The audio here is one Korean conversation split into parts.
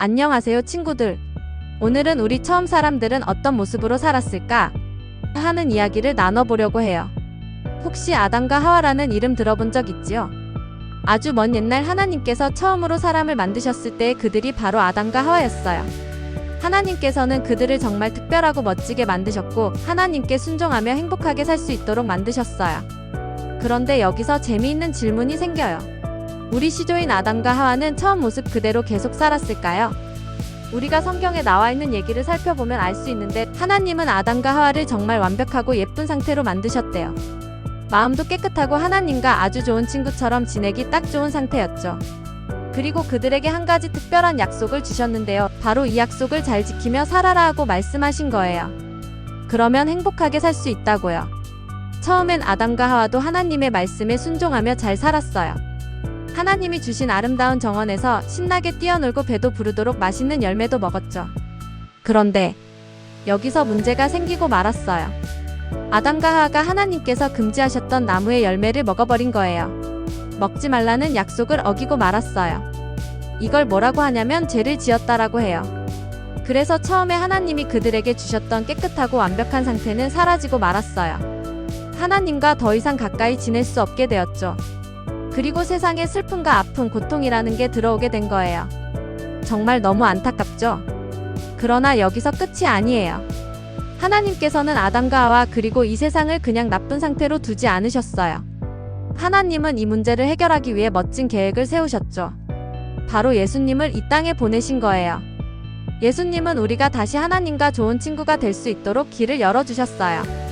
안녕하세요, 친구들. 오늘은 우리 처음 사람들은 어떤 모습으로 살았을까? 하는 이야기를 나눠보려고 해요. 혹시 아담과 하와라는 이름 들어본 적 있지요? 아주 먼 옛날 하나님께서 처음으로 사람을 만드셨을 때 그들이 바로 아담과 하와였어요. 하나님께서는 그들을 정말 특별하고 멋지게 만드셨고 하나님께 순종하며 행복하게 살 수 있도록 만드셨어요. 그런데 여기서 재미있는 질문이 생겨요. 우리 시조인 아담과 하와는 처음 모습 그대로 계속 살았을까요? 우리가 성경에 나와 있는 얘기를 살펴보면 알 수 있는데 하나님은 아담과 하와를 정말 완벽하고 예쁜 상태로 만드셨대요. 마음도 깨끗하고 하나님과 아주 좋은 친구처럼 지내기 딱 좋은 상태였죠. 그리고 그들에게 한 가지 특별한 약속을 주셨는데요. 바로 이 약속을 잘 지키며 살아라 하고 말씀하신 거예요. 그러면 행복하게 살 수 있다고요. 처음엔 아담과 하와도 하나님의 말씀에 순종하며 잘 살았어요. 하나님이 주신 아름다운 정원에서 신나게 뛰어놀고 배도 부르도록 맛있는 열매도 먹었죠. 그런데 여기서 문제가 생기고 말았어요. 아담과 하와가 하나님께서 금지하셨던 나무의 열매를 먹어버린 거예요. 먹지 말라는 약속을 어기고 말았어요. 이걸 뭐라고 하냐면 죄를 지었다라고 해요. 그래서 처음에 하나님이 그들에게 주셨던 깨끗하고 완벽한 상태는 사라지고 말았어요. 하나님과 더 이상 가까이 지낼 수 없게 되었죠. 그리고 세상에 슬픔과 아픔, 고통이라는 게 들어오게 된 거예요. 정말 너무 안타깝죠? 그러나 여기서 끝이 아니에요. 하나님께서는 아담과 하와 그리고 이 세상을 그냥 나쁜 상태로 두지 않으셨어요. 하나님은 이 문제를 해결하기 위해 멋진 계획을 세우셨죠. 바로 예수님을 이 땅에 보내신 거예요. 예수님은 우리가 다시 하나님과 좋은 친구가 될 수 있도록 길을 열어주셨어요.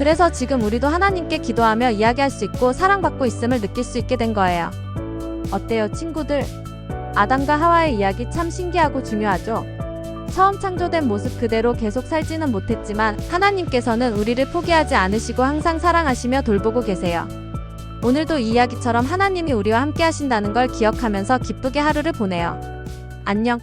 그래서 지금 우리도 하나님께 기도하며 이야기할 수 있고 사랑받고 있음을 느낄 수 있게 된 거예요. 어때요, 친구들? 아담과 하와의 이야기 참 신기하고 중요하죠? 처음 창조된 모습 그대로 계속 살지는 못했지만 하나님께서는 우리를 포기하지 않으시고 항상 사랑하시며 돌보고 계세요. 오늘도 이 이야기처럼 하나님이 우리와 함께 하신다는 걸 기억하면서 기쁘게 하루를 보내요. 안녕.